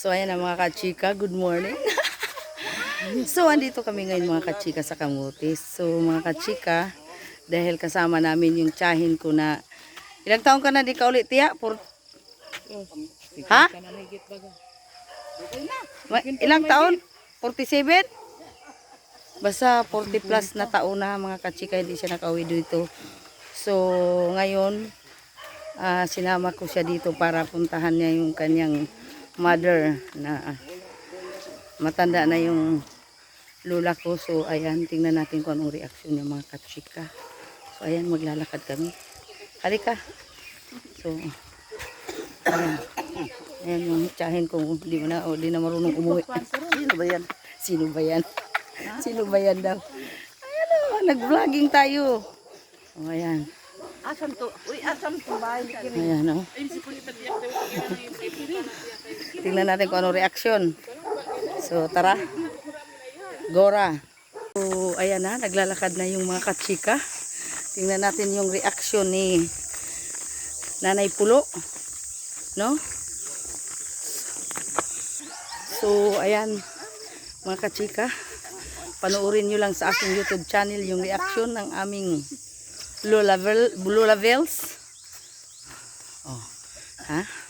So, ayan ang mga kachika. Good morning. so, andito kami ngayon mga kachika sa Kamutis. So, mga kachika, dahil kasama namin yung tsahin ko na, ilang taon ka na di ka ulit, tiya? Por... Ha? Ma- ilang taon? 47? Basta 40 plus na taon na mga kachika, hindi siya nakauwi dito. So, ngayon, ah, sinama ko siya dito para puntahan niya yung kanyang mother na matanda na yung lula ko. So, ayan, tingnan natin kung anong reaksyon niya mga kachika. So, ayan, maglalakad kami. Halika. So, ayan. Ayan yung tsahin ko. Di mo na, o, di na marunong umuwi. Sino ba yan? Sino ba yan? Sino ba yan daw? Ayan o, nag-vlogging tayo. O, ayan. Asam to? Uy, asam to. Ayan o. Tingnan natin kung anong reaksyon. So, tara. Gora. So, ayan na. Naglalakad na yung mga katsika. Tingnan natin yung reaksyon ni Nanay Pulo. No? So, ayan. Mga katsika. Panoorin nyo lang sa aking YouTube channel yung reaksyon ng aming Lola, Lola Vels. Oh. Ha?